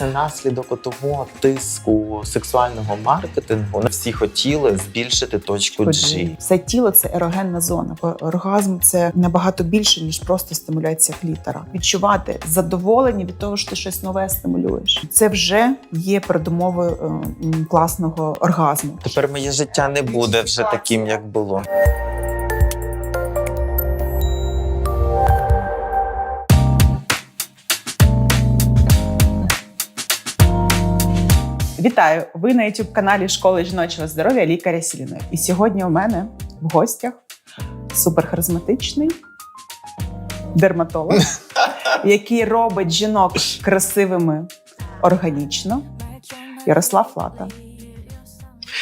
це наслідок того тиску сексуального маркетингу. Всі хотіли збільшити точку G. Все тіло це ерогенна зона. Оргазм це набагато більше ніж просто стимуляція клітора. Відчувати задоволення від того, що ти щось нове стимулюєш. Це вже є передумовою е, класного оргазму. Тепер моє життя не буде вже таким, як було. Вітаю! Ви на youtube каналі Школи жіночого здоров'я лікаря Сіліної. І сьогодні у мене в гостях суперхаризматичний дерматолог, який робить жінок красивими органічно. Ярослав Лата.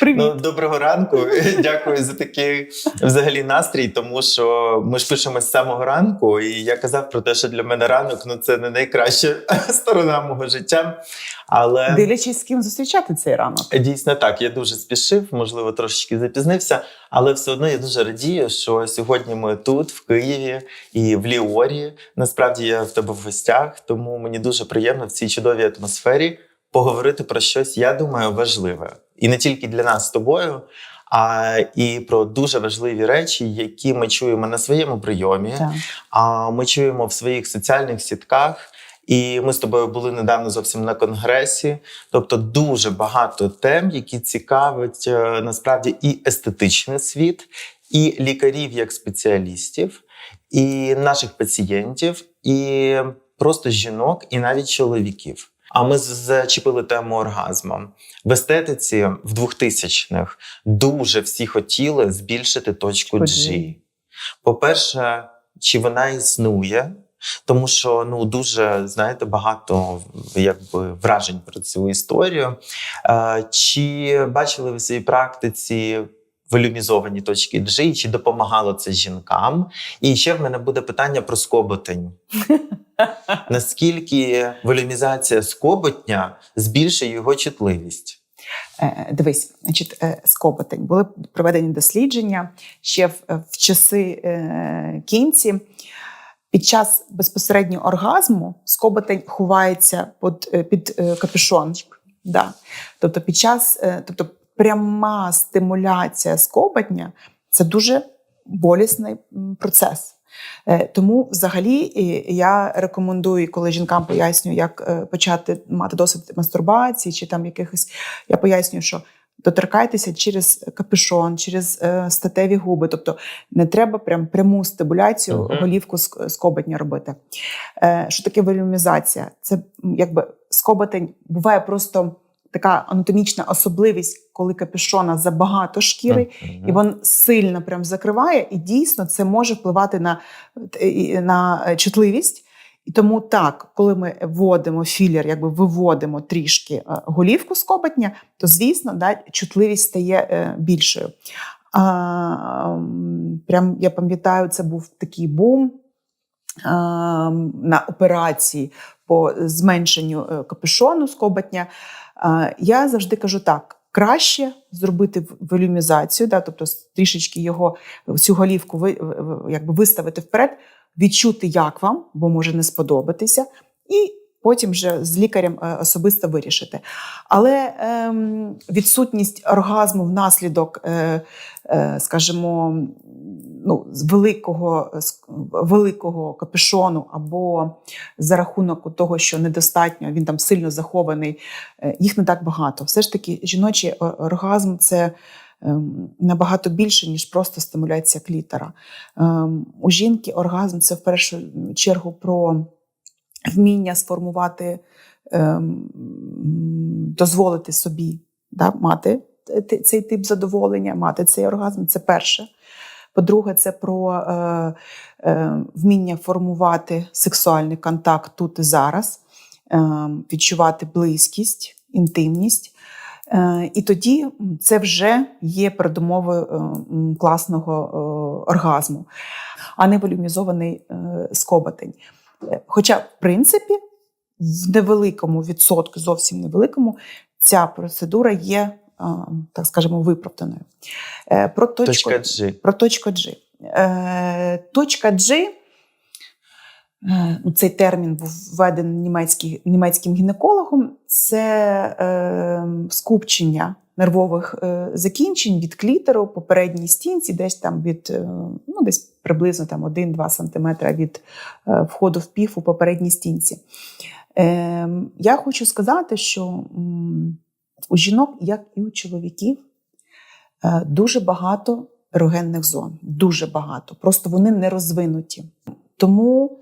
Привіт! Ну, доброго ранку. Дякую за такий взагалі настрій, тому що ми ж пишемо з самого ранку, і я казав про те, що для мене ранок ну це не найкраща сторона мого життя. Але Дивлячись, з ким зустрічати цей ранок. Дійсно так, я дуже спішив, можливо, трошечки запізнився, але все одно я дуже радію, що сьогодні ми тут, в Києві і в Ліорі. Насправді я в тебе в гостях, тому мені дуже приємно в цій чудовій атмосфері поговорити про щось, я думаю, важливе. І не тільки для нас з тобою, а і про дуже важливі речі, які ми чуємо на своєму прийомі, Так. а ми чуємо в своїх соціальних сітках. І ми з тобою були недавно зовсім на конгресі. Тобто дуже багато тем, які цікавить е, насправді і естетичний світ, і лікарів як спеціалістів, і наших пацієнтів, і просто жінок, і навіть чоловіків. А ми зачепили тему оргазму. В естетиці в 2000-х дуже всі хотіли збільшити точку G. По-перше, чи вона існує? Тому що ну дуже знаєте багато якби вражень про цю історію. Чи бачили ви в своїй практиці волюмізовані точки G, чи допомагало це жінкам? І ще в мене буде питання про скоботень. Наскільки волюмізація скоботня збільшує його чутливість? Е, Дивись, значить, е, скоботень. Були проведені дослідження ще в, в часи е, кінці. Під час безпосередньо оргазму скоботень ховається під, е, під е, капюшон. Да. Тобто, під час, е, тобто пряма стимуляція скоботня це дуже болісний процес. Е, Тому взагалі я рекомендую, коли жінкам пояснюю, як е, почати мати досвід мастурбації чи там якихось, я пояснюю, що доторкайтеся через капюшон, через е, статеві губи. Тобто не треба прям пряму стимуляцію Мгм. голівку ск- скоботня робити. Е, Що таке волюмізація? Це якби скоботень буває просто така анатомічна особливість, коли капюшона забагато шкіри, і він сильно прям закриває, і дійсно це може впливати на, на е, чутливість. І тому так, коли ми вводимо філер, якби виводимо трішки е, голівку скоботня, то звісно, да, чутливість стає е, більшою. А, прям я пам'ятаю, це був такий бум а, на операції по зменшенню е, капюшону з А, Я завжди кажу так: краще зробити волюмізацію, да, тобто трішечки його цю голівку ви, якби виставити вперед, відчути, як вам, бо може не сподобатися, і потім вже з лікарем е, особисто вирішити. Але ем, відсутність оргазму внаслідок, е, е, скажімо, ну, великого, великого капюшону або за рахунок того, що недостатньо, він там сильно захований, їх не так багато. Все ж таки, жіночий оргазм це ем, набагато більше, ніж просто стимуляція клітора. Ем, У жінки оргазм це в першу чергу про вміння сформувати, ем, дозволити собі да, мати цей тип задоволення, мати цей оргазм. Це перше. По-друге, це про е, е, вміння формувати сексуальний контакт тут і зараз, е, відчувати близькість, інтимність. Е, і тоді це вже є передумовою е, класного е, оргазму, а не волюмізований е, скоботень. Хоча, в принципі, в невеликому відсотку, зовсім невеликому, ця процедура є, так скажемо, виправданою. Е, Про точку, Точка G. про точку G. Е, точка G е, ну, цей термін був введений німецьким гінекологом, це скупчення нервових е, закінчень від клітеру по передній стінці, десь там від е, ну, десь приблизно там 1-2 см від е, входу в пів у попередній стінці. Е, я хочу сказати, що у жінок, як і у чоловіків, дуже багато ерогенних зон. Дуже багато. Просто вони не розвинуті. Тому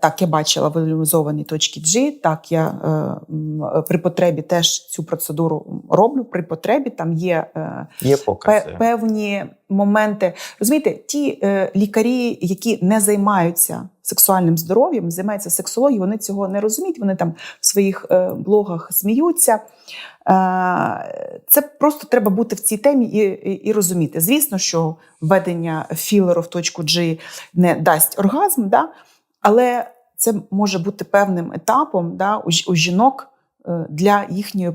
так, я бачила волюмізовані точки G, так я е, при потребі теж цю процедуру роблю. При потребі там є. Е, Є покази. певні моменти. Розумієте, ті е, лікарі, які не займаються сексуальним здоров'ям, займаються сексологією, вони цього не розуміють. Вони там в своїх е, блогах сміються. Е, це просто треба бути в цій темі і, і, і розуміти. Звісно, що введення філеру в точку G не дасть оргазм, да? Але це може бути певним етапом да, у, у жінок е, для їхньої,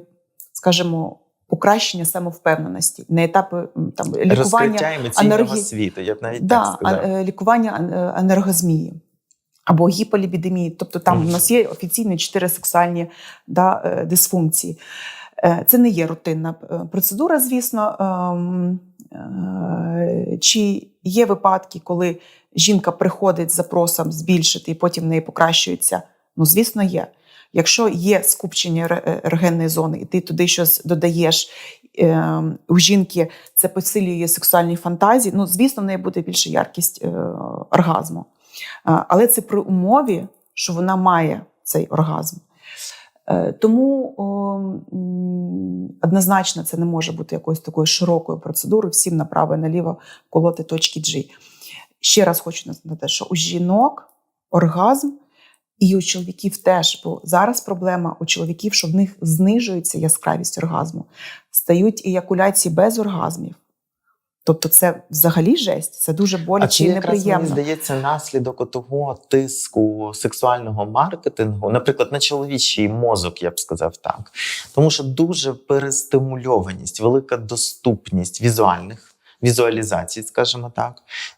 скажімо, покращення самовпевненості на етапи там лікування Розкриття світу, я б навіть так сказав. е, лікування ан- е, анергозмії або гіполібідемії. Тобто там Мгм. у нас є офіційні чотири сексуальні да, дисфункції. Це не є рутинна процедура, звісно. Ем, Чи є випадки, коли жінка приходить з запросом збільшити і потім в неї покращується? Ну, звісно, є. Якщо є скупчення е, зони, і ти туди щось додаєш, е, у жінки це посилює сексуальні фантазії, ну, звісно, в неї буде більша яркість е, оргазму. Але це при умові, що вона має цей оргазм. Е, Тому однозначно це не може бути якоюсь такою широкою процедурою, всім направо і наліво колоти точки G. Ще раз хочу назвати, що у жінок оргазм і у чоловіків теж, бо зараз проблема у чоловіків, що в них знижується яскравість оргазму, стають еякуляції без оргазмів. Тобто це взагалі жесть, це дуже боляче і якраз мені неприємно. здається наслідок того тиску сексуального маркетингу, наприклад, на чоловічий мозок, я б сказав так. Тому що дуже перестимульованість, велика доступність візуальних. Візуалізацій, скажімо так,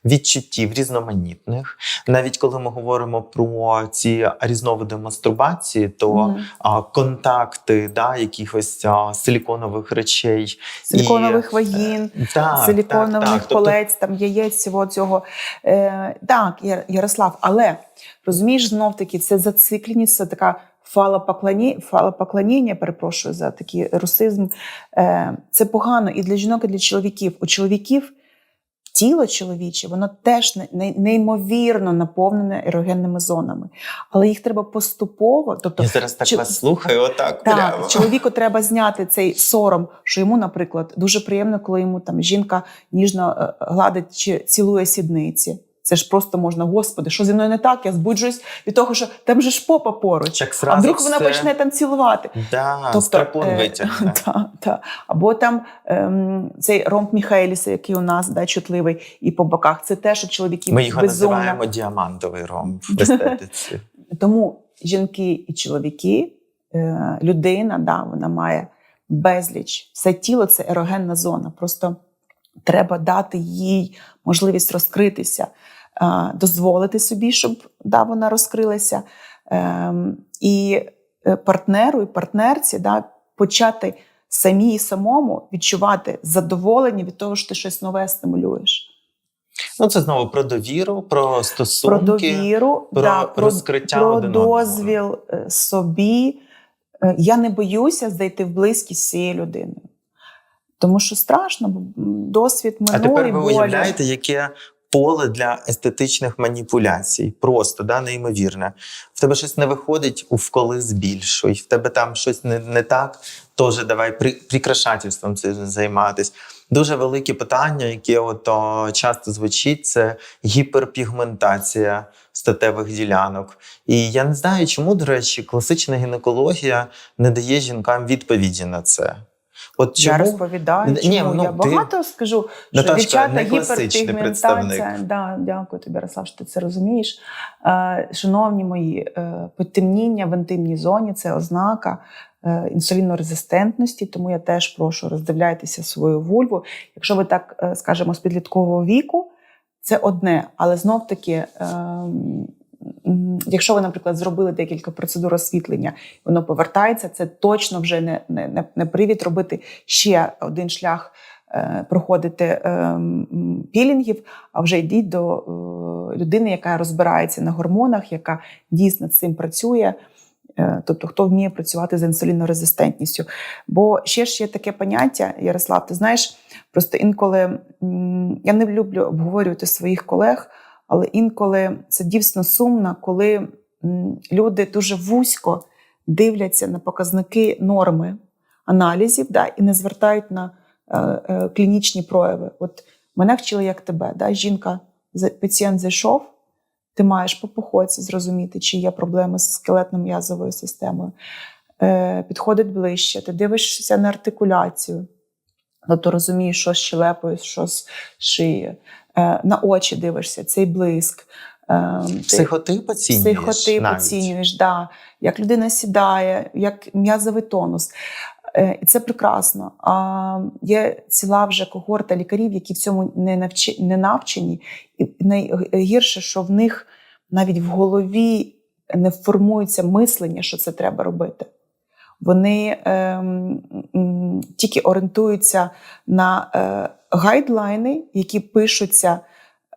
відчуттів різноманітних. Навіть коли ми говоримо про ці різновиди мастурбації, то Мгм. а, контакти да, якихось а, силіконових речей, Силіконових і, вагін, так, силіконових так, так. Тобто полець, там яєць, всього цього. Е, так, Ярослав, але розумієш, знов таки, це зацикленість, це така фалопоклоні, фалопоклоніння, перепрошую за такий русизм. Е, це погано і для жінок, і для чоловіків. У чоловіків тіло чоловіче, воно теж не- не- неймовірно наповнене ерогенними зонами. Але їх треба поступово, тобто Я зараз так Чи- вас слухаю, отак так, прямо. чоловіку треба зняти цей сором, що йому, наприклад, дуже приємно, коли йому там жінка ніжно е, гладить чи цілує сідниці. Це ж просто можна, господи, що зі мною не так? Я збуджуюсь від того, що там же ж попа поруч. Так А вдруг вона почне там цілувати. Да, страпон е, та, та. Або там ем, цей ромб Міхаеліса, який у нас да, чутливий, і по боках. Це те, що чоловіки Ми його безумно. називаємо діамантовий ром в естетиці. Тому жінки і чоловіки, е, людина, да, вона має безліч. Все тіло це ерогенна зона. Просто треба дати їй можливість розкритися, дозволити собі, щоб да, вона розкрилася. Ем, І е, партнеру і партнерці да, почати самій і самому відчувати задоволення від того, що ти щось нове стимулюєш. Ну, це знову про довіру, про стосунки. Про довіру, про да, розкриття про один одного. дозвіл е, собі. Е, Я не боюся зайти в близькість з цією людиною. Тому що страшно, бо досвід А тепер ви болю. уявляєте, яке поле для естетичних маніпуляцій. Просто да, неймовірне. В тебе щось не виходить, увколи збільшуй. В тебе там щось не, не так, теж давай при, прикрашательством цим займатися. Дуже велике питання, яке от, о, часто звучить, це гіперпігментація статевих ділянок. І я не знаю, чому, до речі, класична гінекологія не дає жінкам відповіді на це. От Я чому розповідаю, Ні, ну, я ти- багато скажу, що Наташка, дівчата гіперпігментація. Да, дякую тобі, Ярослав, що ти це розумієш. Е, шановні мої, е, потемніння в інтимній зоні це ознака е, інсулінорезистентності, тому я теж прошу роздивляйтеся свою вульву. Якщо ви так скажемо з підліткового віку, це одне, але знов таки. Якщо ви, наприклад, зробили декілька процедур освітлення, воно повертається, це точно вже не, не, не, привід робити ще один шлях. е, Проходити е, пілінгів, а вже йдіть до е, людини, яка розбирається на гормонах, яка дійсно цим працює. Тобто, хто вміє працювати з інсулінорезистентністю. Бо ще ж є таке поняття, Ярослав, ти знаєш, просто інколи я не люблю обговорювати своїх колег, але інколи це дійсно сумно, коли люди дуже вузько дивляться на показники норми аналізів да, і не звертають на е, е, клінічні прояви. От мене вчили як тебе, да, жінка, пацієнт зайшов. Ти маєш по походці зрозуміти, чи є проблеми з скелетно-м'язовою системою. Е, підходить ближче, ти дивишся на артикуляцію, тобто розумієш, що з щелепою, що з шиєю. Е, на очі дивишся, цей блиск. Е, Психотип оцінюєш Психотип навіть. оцінюєш, да, як людина сідає, як м'язовий тонус. Е, І це прекрасно. А є ціла вже когорта лікарів, які в цьому не, навчи, не навчені. І найгірше, що в них навіть в голові не формується мислення, що це треба робити. Вони ем, тільки орієнтуються на е, гайдлайни, які пишуться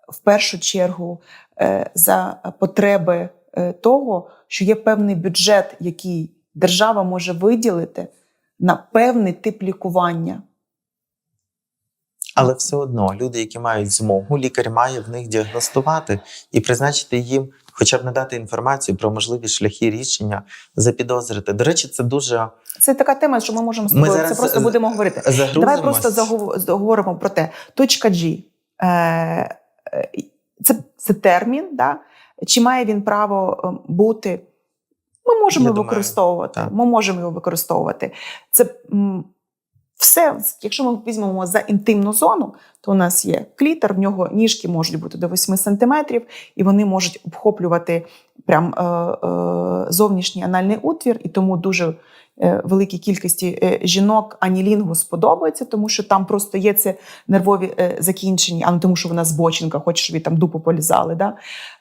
в першу чергу е, за потреби е, того, що є певний бюджет, який держава може виділити на певний тип лікування. Але все одно люди, які мають змогу, лікар має в них діагностувати і призначити їм, хоча б надати інформацію про можливі шляхи рішення, запідозрити. До речі, це дуже Це така тема, що ми можемо Ми зараз це просто будемо говорити. Давай просто загов- заговоримо про те. Точка G. Е, е, це, це термін, да? чи має він право е, бути? Ми можемо Я його думаю, використовувати. так. Ми можемо його використовувати. Це все, якщо ми візьмемо за інтимну зону, то у нас є клітер, в нього ніжки можуть бути до 8 сантиметрів, і вони можуть обхоплювати прям е, е, зовнішній анальний утвір, і тому дуже е, великій кількості е, жінок анілінгу сподобається, тому що там просто є це нервові е, закінчення, а не тому, що вона збочинка, хоче, щоб їй там дупу полізали. Да?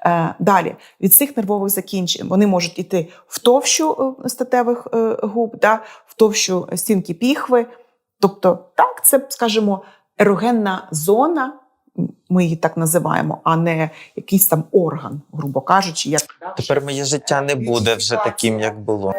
Е, далі від цих нервових закінчень вони можуть іти в товщу е, статевих е, губ, да? в товщу стінки піхви. Тобто, так, це, скажімо, ерогенна зона. Ми її так називаємо, а не якийсь там орган, грубо кажучи, як тепер моє життя не буде вже таким, як було.